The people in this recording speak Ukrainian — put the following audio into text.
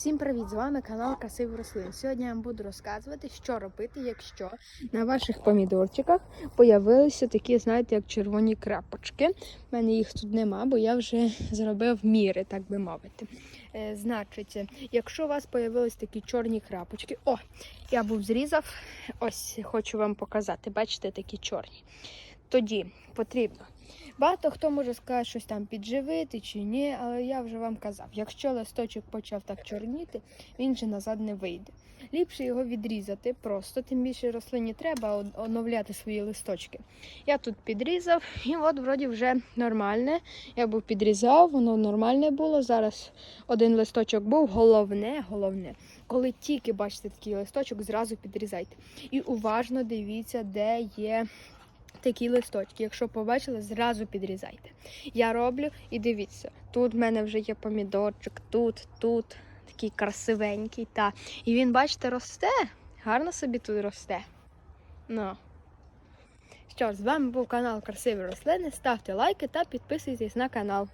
Всім привіт! З вами канал Красивий рослин. Сьогодні я вам буду розказувати, що робити, якщо на ваших помідорчиках появилися такі, знаєте, як червоні крапочки. У мене їх тут нема, бо я вже зробив міри, так би мовити. Е, значить, якщо у вас появились такі чорні крапочки, о, я був зрізав, ось хочу вам показати. Бачите, такі чорні. Тоді потрібно. Багато хто може сказати щось там підживити чи ні, але я вже вам казав, якщо листочок почав так чорніти, він же назад не вийде. Ліпше його відрізати просто, тим більше рослині треба оновляти свої листочки. Я тут підрізав, і от вроді вже нормальне. Я був підрізав, воно нормальне було. Зараз один листочок був. Головне, головне, коли тільки бачите такий листочок, зразу підрізайте. І уважно дивіться, де є такі листочки. Якщо побачили, зразу підрізайте. Я роблю і дивіться, тут в мене вже є помідорчик, тут, тут, такий красивенький. Та. І він, бачите, росте. Гарно собі тут росте. Ну. Що з вами був канал Красиві рослини. Ставте лайки та підписуйтесь на канал.